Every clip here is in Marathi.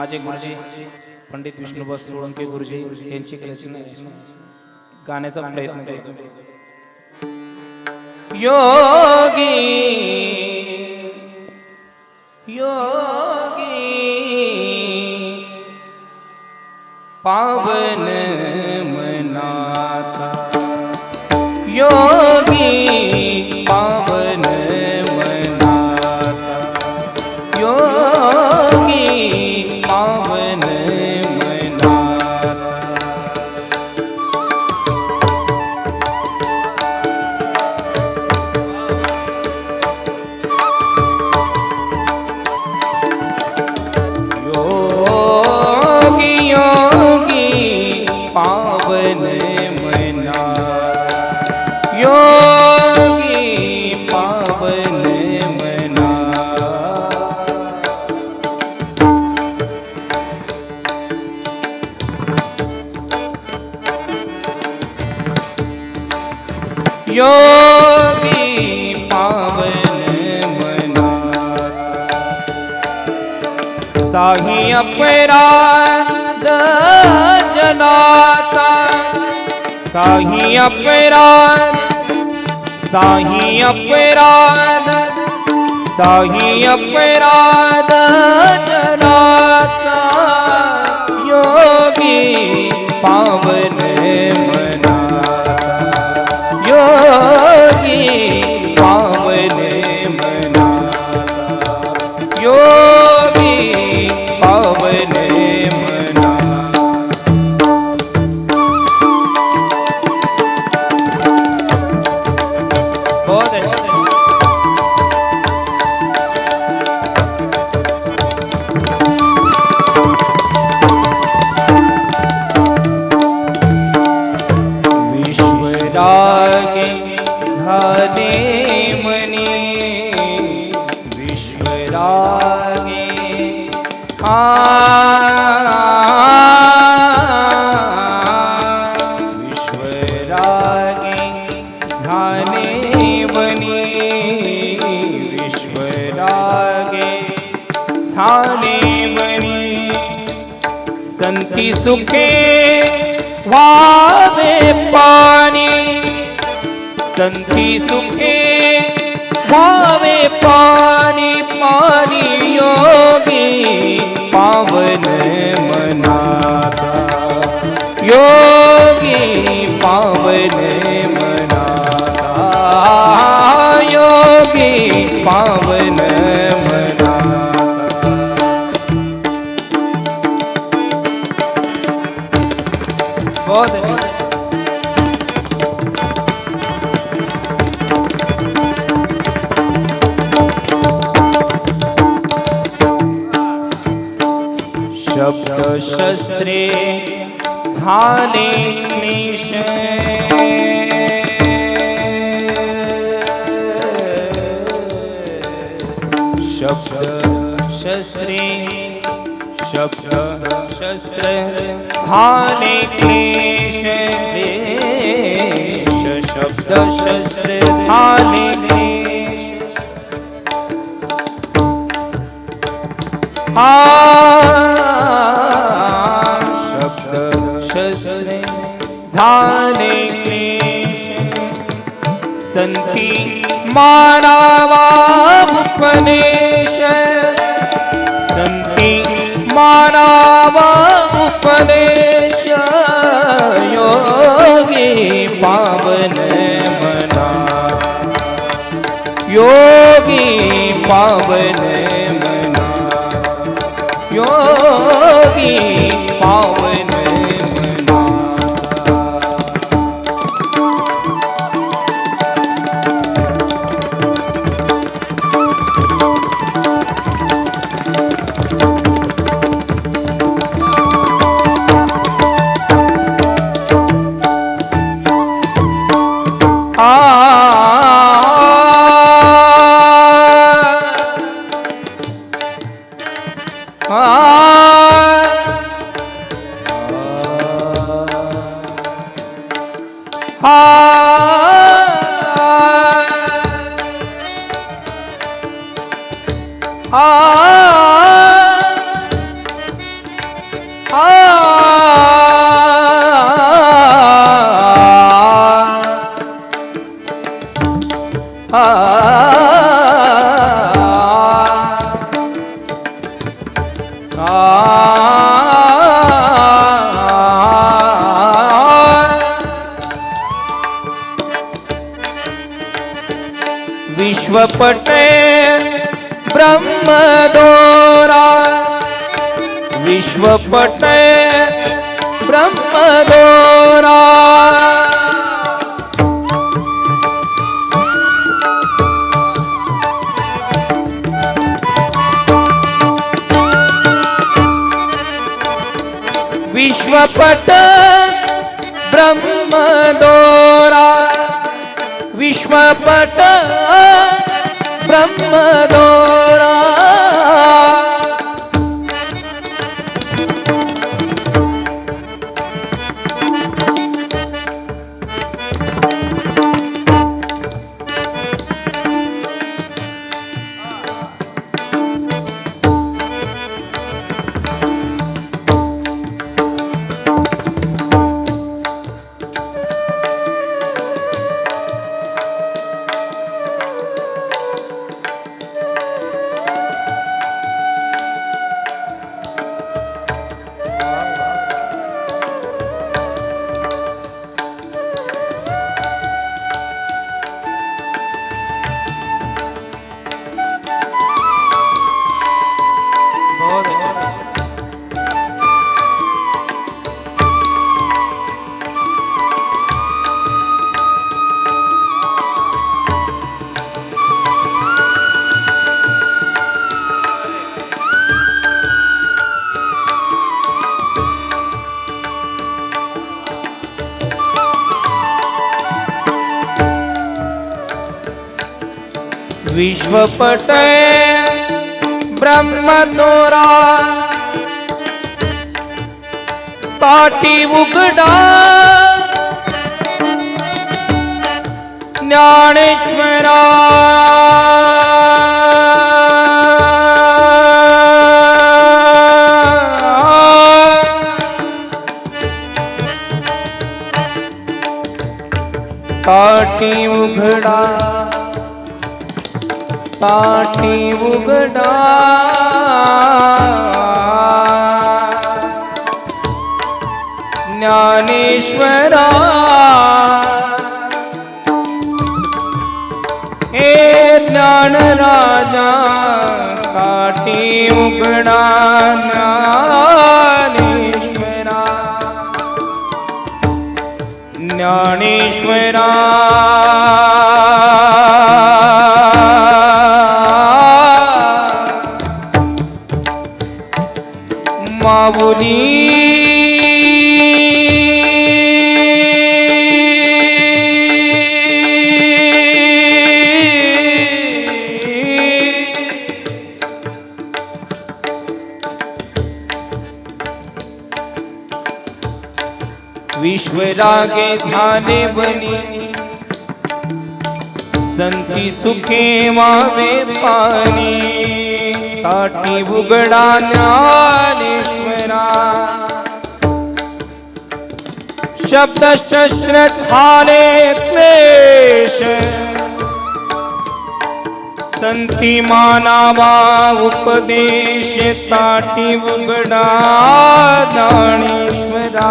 माझे गुरुजी पंडित विष्णुदास सोळंके गुरुजी यांची रचना गाण्याचा प्रयत्न करतो योगी योगी पावन मनाचा. योगी साही अपराध जनाचा। साही अपराध साही अपराध साही अपराध जनाचा। योगी पावन मनाचा झाले मने विश्वरागे आ विश्वरागे झाले मने विश्वरागे झाले मने संती सुखे संती सुखे व्हावे पाणी पाणी योगी पावन मनाचा. योगी पावन मनाचा. योगी पावन मनाचा. दसरे झाले निश शब्द शस्त्रे शब्द शस्त्र झाले क्लेश शब्द शस्त्र झाले क्लेश हा झाले क्लेश संती मानावा उपदेश संती मानावा उपदेश योगी पावन मना। योगी पावन मना। योगी पावन विश्वपटे ब्रह्मदोरा। विश्वपटे ब्रह्मदोरा। विश्वपट ब्रह्मदोरा। विश्वपट ब्रह्मदोरा विश्वपटे ब्रह्मदोरा। ताटी उघडा ज्ञानेश्वरा विश्वरागे झाले बनी। संती सुखे वावे पाणी ताटी उघडा ज्ञानेश्वरा। शब्दश्च श्रे क्लेश सन्ति मानावा उपदेशे ताटी उङ्गडा दानेश्वरा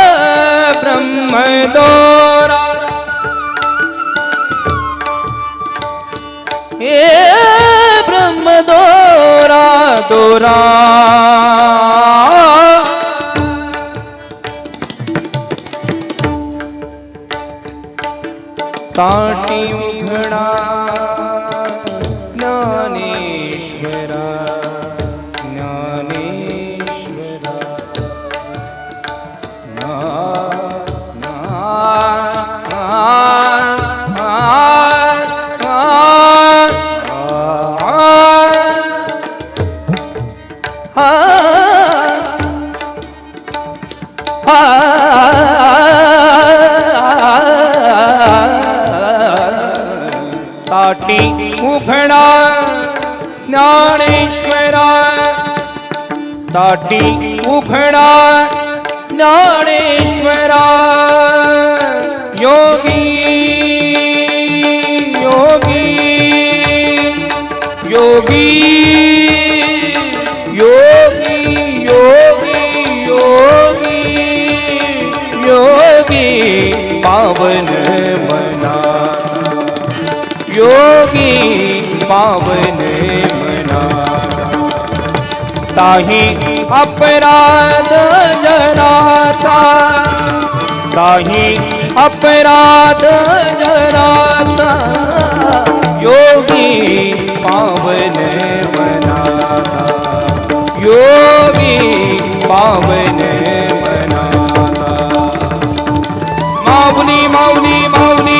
विश्वपद्रह्म Ram. ज्ञानेश्वरा ताटी उघडा ज्ञानेश्वरा योगी योगी योगी योगी योगी योगी योगी पावन मना। योगी पावन मना साही अपराध जनाचा। साही अपराध जनाचा। योगी पावन मनाता योगी पावन मनाता माऊली माऊली माऊली माऊली।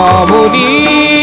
মা